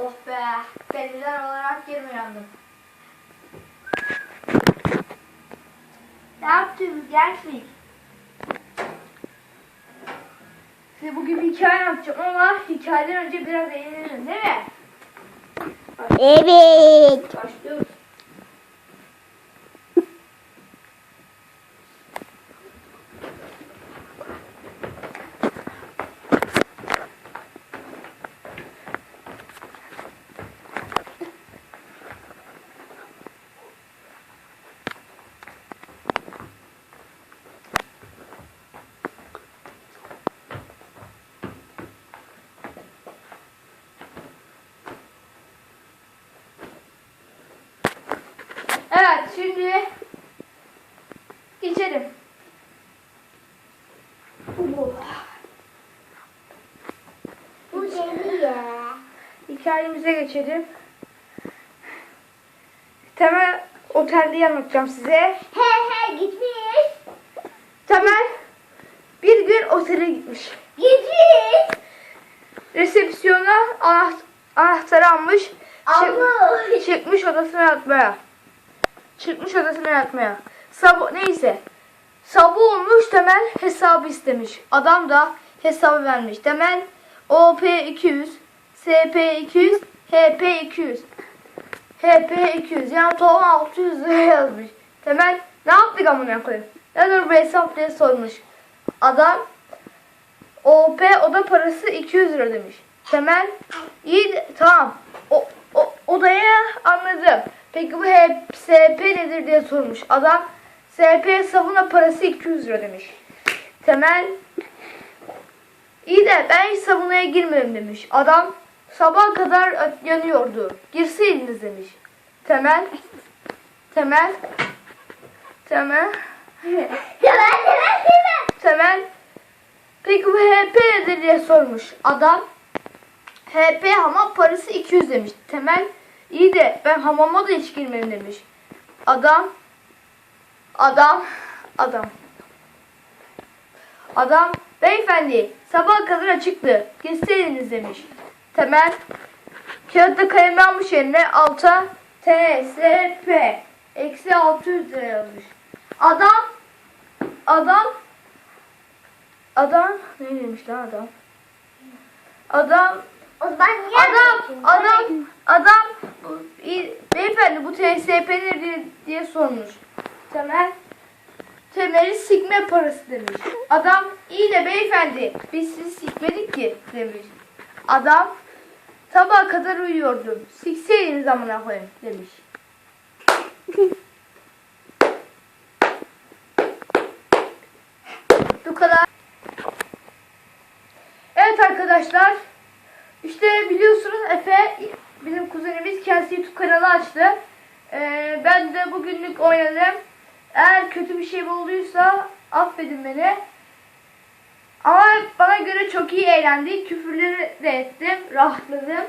Oh be. Deliler olarak uyandım. Ne yaptınız gençlik? Size bugün bir hikaye anlatacağım ama hikayeden önce biraz eğlenelim değil mi? Evet. Başlıyoruz. Evet şimdi geçelim. Bu deli ya. Hikayemize geçelim. Temel otelde anlatacağım size. He he gitmiş. Temel bir gün otele gitmiş. Gitmiş. Resepsiyona anaht anahtarı almış. Çık- Almış. çıkmış odasına yatmaya. Çıkmış odasına yatmaya. Sabah neyse. Sabah olmuş Temel hesabı istemiş. Adam da hesabı vermiş. Temel OP 200, SP 200, HP 200. HP 200 yani toplam 600 lira yazmış. Temel ne yaptık amına koyayım? Nedir bu hesap diye sormuş. Adam OP oda parası 200 lira demiş. Temel iyi de- tamam. O, o odaya anladım. Peki bu H- SP nedir diye sormuş. Adam SP hesabına parası 200 lira demiş. Temel iyi de ben hiç savunmaya girmedim demiş. Adam sabah kadar yanıyordu. Girseydiniz demiş. Temel Temel Temel Temel temel temel. Peki bu HP nedir diye sormuş. Adam HP hamam parası 200 demiş. Temel iyi de ben hamama da hiç girmedim demiş. Adam adam adam adam beyefendi sabaha kadar açıktı. Geçseydiniz demiş. Temel kağıtta kalemi almış eline alta TSP eksi 600 lira yazmış. Adam adam adam ne demiş lan adam? Adam adam adam adam bu- beyefendi bu TSP nedir diye, diye sormuş. Temel Temel'i sikme parası demiş. Adam iyi de beyefendi biz sizi sikmedik ki demiş. Adam sabaha kadar uyuyordum. Sikseydiniz amına koyayım demiş. Bu kadar. Evet arkadaşlar. İşte biliyorsunuz Efe bizim kuzenimiz kendisi YouTube kanalı açtı. Ee, ben de bugünlük oynadım. Eğer kötü bir şey olduysa affedin beni. Ama bana göre çok iyi eğlendik. Küfürleri de ettim. Rahatladım.